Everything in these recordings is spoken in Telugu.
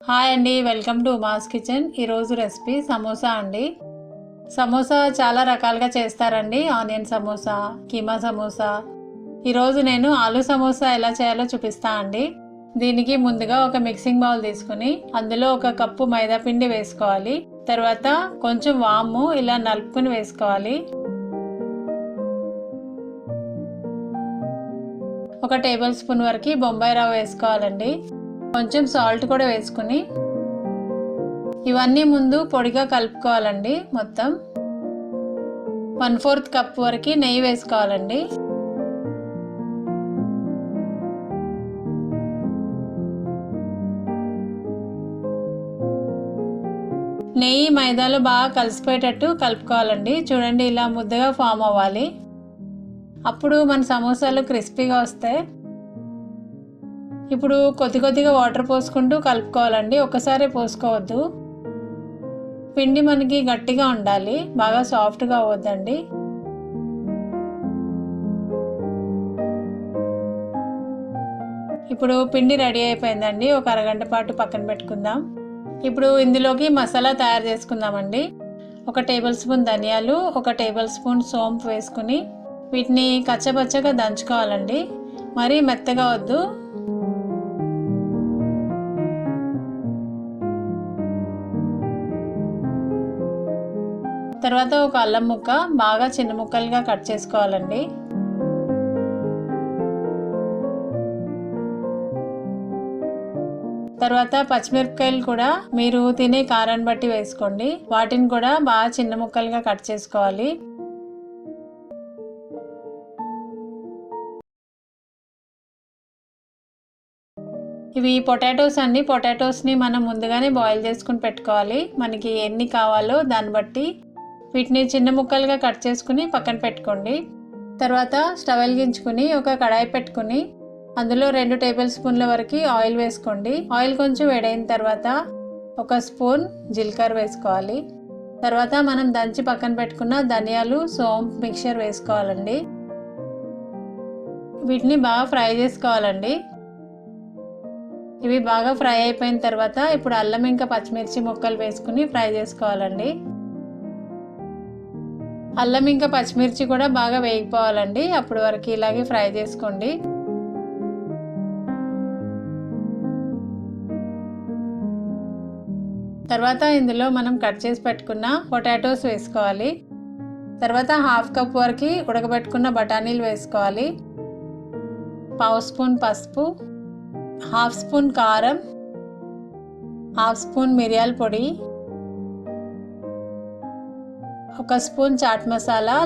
హాయ్ అండి వెల్కమ్ టు మాస్ కిచెన్. ఈరోజు రెసిపీ సమోసా అండి. సమోసా చాలా రకాలుగా చేస్తారండి. ఆనియన్ సమోసా కీమా సమోసా. ఈరోజు నేను ఆలు సమోసా ఎలా చేయాలో చూపిస్తా అండి. దీనికి ముందుగా ఒక మిక్సింగ్ బౌల్ తీసుకుని అందులో ఒక కప్పు మైదా పిండి వేసుకోవాలి. తర్వాత కొంచెం వాము ఇలా నలుపుకుని వేసుకోవాలి. ఒక టేబుల్ స్పూన్ వరకు బొంబాయి రవ్వ వేసుకోవాలండి. కొంచెం సాల్ట్ కూడా వేసుకుని ఇవన్నీ ముందు పొడిగా కలుపుకోవాలండి మొత్తం. వన్ ఫోర్త్ కప్ వరకు నెయ్యి వేసుకోవాలండి. నెయ్యి మైదాలో బాగా కలిసిపోయేటట్టు కలుపుకోవాలండి. చూడండి ఇలా ముద్దగా ఫామ్ అవ్వాలి. అప్పుడు మన సమోసాలు క్రిస్పీగా వస్తాయి. ఇప్పుడు కొద్ది కొద్దిగా వాటర్ పోసుకుంటూ కలుపుకోవాలండి. ఒకసారి పోసుకోవద్దు. పిండి మనకి గట్టిగా ఉండాలి. బాగా సాఫ్ట్గా అవ్వద్దండి. ఇప్పుడు పిండి రెడీ అయిపోయిందండి. ఒక అరగంట పాటు పక్కన పెట్టుకుందాం. ఇప్పుడు ఇందులోకి మసాలా తయారు చేసుకుందామండి. ఒక టేబుల్ స్పూన్ ధనియాలు ఒక టేబుల్ స్పూన్ సోంపు వేసుకుని వీటిని కచ్చపచ్చగా దంచుకోవాలండి. మరీ మెత్తగా వద్దు. తర్వాత ఒక అల్లం ముక్క బాగా చిన్న ముక్కలుగా కట్ చేసుకోవాలండి. తర్వాత పచ్చిమిరపకాయలు కూడా మీరు తినే కారాన్ని బట్టి వేసుకోండి. వాటిని కూడా బాగా చిన్న ముక్కలుగా కట్ చేసుకోవాలి. ఇవి పొటాటోస్ అన్ని పొటాటోస్ని మనం ముందుగానే బాయిల్ చేసుకుని పెట్టుకోవాలి. మనకి ఎన్ని కావాలో దాన్ని బట్టి వీటిని చిన్న ముక్కలుగా కట్ చేసుకుని పక్కన పెట్టుకోండి. తర్వాత స్టవ్ వెలిగించుకుని ఒక కడాయి పెట్టుకుని అందులో రెండు టేబుల్ స్పూన్ల వరకు ఆయిల్ వేసుకోండి. ఆయిల్ కొంచెం వేడైన తర్వాత ఒక స్పూన్ జీలకర్ర వేసుకోవాలి. తర్వాత మనం దంచి పక్కన పెట్టుకున్న ధనియాలు సోంపు మిక్చర్ వేసుకోవాలండి. వీటిని బాగా ఫ్రై చేసుకోవాలండి. ఇవి బాగా ఫ్రై అయిపోయిన తర్వాత ఇప్పుడు అల్లం ఇంకా పచ్చిమిర్చి ముక్కలు వేసుకుని ఫ్రై చేసుకోవాలండి. అల్లం ఇంకా పచ్చిమిర్చి కూడా బాగా వేగిపోవాలండి. అప్పటి వరకు ఇలాగే ఫ్రై చేసుకోండి. తర్వాత ఇందులో మనం కట్ చేసి పెట్టుకున్న పొటాటోస్ వేసుకోవాలి. తర్వాత హాఫ్ కప్ వరకు ఉడకబెట్టుకున్న బఠానీలు వేసుకోవాలి. పావు స్పూన్ పసుపు హాఫ్ స్పూన్ కారం హాఫ్ స్పూన్ మిరియాల పొడి ఒక స్పూన్ చాట్ మసాలా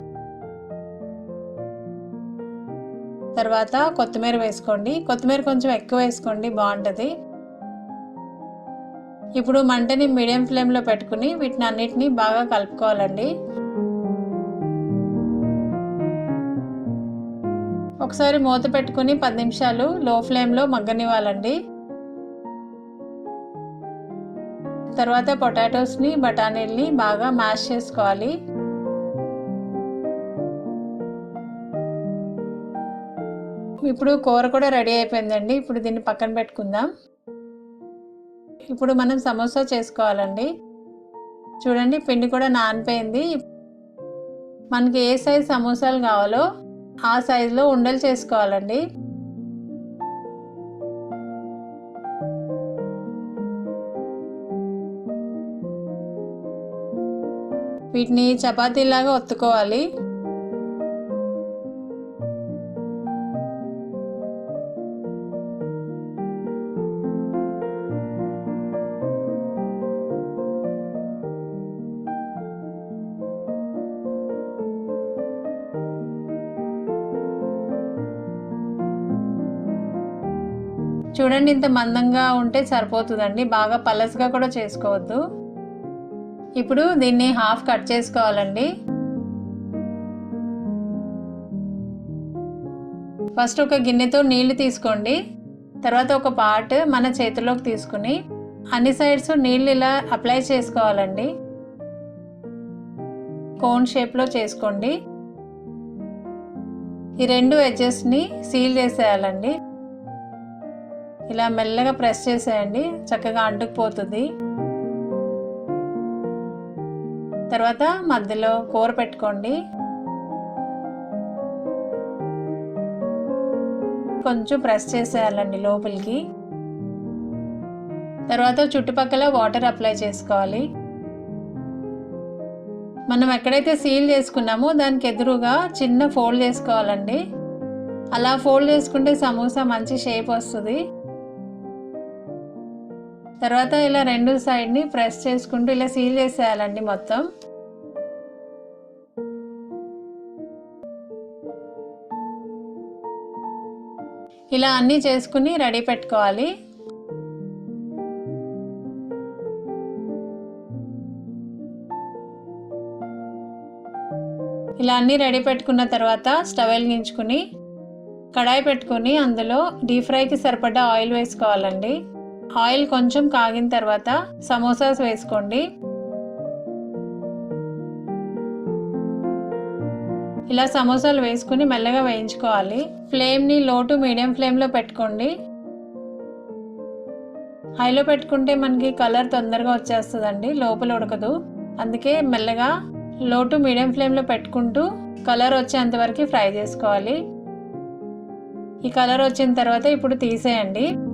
తర్వాత కొత్తిమీర వేసుకోండి. కొత్తిమీర కొంచెం ఎక్కువ వేసుకోండి బాగుంటుంది. ఇప్పుడు మంటని మీడియం ఫ్లేమ్లో పెట్టుకుని వీటిని అన్నిటినీ బాగా కలుపుకోవాలండి. ఒకసారి మూత పెట్టుకుని పది నిమిషాలు లో ఫ్లేమ్లో మగ్గనివ్వాలండి. తర్వాత పొటాటోస్ని బఠానీల్ని బాగా మ్యాష్ చేసుకోవాలి. ఇప్పుడు కూర కూడా రెడీ అయిపోయిందండి. ఇప్పుడు దీన్ని పక్కన పెట్టుకుందాం. ఇప్పుడు మనం సమోసా చేసుకోవాలండి. చూడండి పిండి కూడా నానిపోయింది. మనకి ఏ సైజ్ సమోసాలు కావాలో ఆ సైజులో ఉండలు చేసుకోవాలండి. వీటిని చపాతీలాగా ఒత్తుకోవాలి. చూడండి ఇంత మందంగా ఉంటే సరిపోతుందండి. బాగా పలసగా కూడా చేసుకోవద్దు. ఇప్పుడు దీన్ని హాఫ్ కట్ చేసుకోవాలండి. ఫస్ట్ ఒక గిన్నెతో నీళ్ళు తీసుకోండి. తర్వాత ఒక పార్ట్ మన చేతిలోకి తీసుకుని అన్ని సైడ్స్ నీళ్ళు ఇలా అప్లై చేసుకోవాలండి. కోన్ షేప్లో చేసుకోండి. ఈ రెండు ఎడ్జెస్ని సీల్ చేసేయాలండి. ఇలా మెల్లగా ప్రెస్ చేసేయండి. చక్కగా అంటుకుపోతుంది. తర్వాత మధ్యలో కూర పెట్టుకోండి. కొంచెం ప్రెస్ చేసేయాలండి లోపలికి. తర్వాత చుట్టుపక్కల వాటర్ అప్లై చేసుకోవాలి. మనం ఎక్కడైతే సీల్ చేసుకున్నామో దానికి ఎదురుగా చిన్న ఫోల్డ్ చేసుకోవాలండి. అలా ఫోల్డ్ చేసుకుంటే సమోసా మంచి షేప్ వస్తుంది. తర్వాత ఇలా రెండు సైడ్ని ప్రెస్ చేసుకుంటూ ఇలా సీల్ చేసేయాలండి మొత్తం. ఇలా అన్నీ చేసుకుని రెడీ పెట్టుకోవాలి. ఇలా అన్నీ రెడీ పెట్టుకున్న తర్వాత స్టవ్ వెలిగించుకుని కడాయి పెట్టుకుని అందులో డీప్ ఫ్రైకి సరిపడా ఆయిల్ వేసుకోవాలండి. ఆయిల్ కొంచెం కాగిన తర్వాత సమోసాస్ వేసుకోండి. ఇలా సమోసాలు వేసుకుని మెల్లగా వేయించుకోవాలి. ఫ్లేమ్ని లో టు మీడియం ఫ్లేమ్లో పెట్టుకోండి. హైలో పెట్టుకుంటే మనకి కలర్ తొందరగా వచ్చేస్తుందండి లోపల ఉడకదు. అందుకే మెల్లగా లో టు మీడియం ఫ్లేమ్లో పెట్టుకుంటూ కలర్ వచ్చేంత వరకు ఫ్రై చేసుకోవాలి. ఈ కలర్ వచ్చిన తర్వాత ఇప్పుడు తీసేయండి.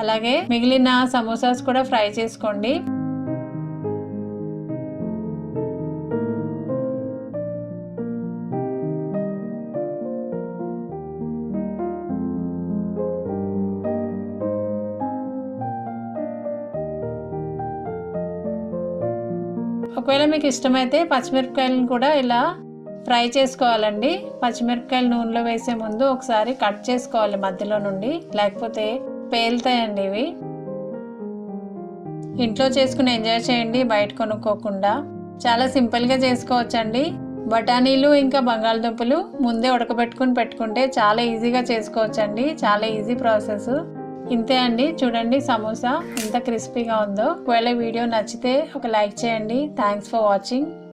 అలాగే మిగిలిన సమోసాస్ కూడా ఫ్రై చేసుకోండి. ఒకవేళ మీకు ఇష్టమైతే పచ్చిమిరపకాయలను కూడా ఇలా ఫ్రై చేసుకోవాలండి. పచ్చిమిరపకాయలు నూనెలో వేసే ముందు ఒకసారి కట్ చేసుకోవాలి మధ్యలో నుండి. లేకపోతే పేలుతాయండి ఇవి. ఇంట్లో చేసుకుని ఎంజాయ్ చేయండి బయట కొనుక్కోకుండా. చాలా సింపుల్గా చేసుకోవచ్చండి. బఠానీలు ఇంకా బంగాళదుంపలు ముందే ఉడకబెట్టుకుని పెట్టుకుంటే చాలా ఈజీగా చేసుకోవచ్చండి. చాలా ఈజీ ప్రాసెస్. ఇంతే అండి. చూడండి సమోసా ఎంత క్రిస్పీగా ఉందో. ఒకవేళ వీడియో నచ్చితే ఒక లైక్ చేయండి. Thanks for watching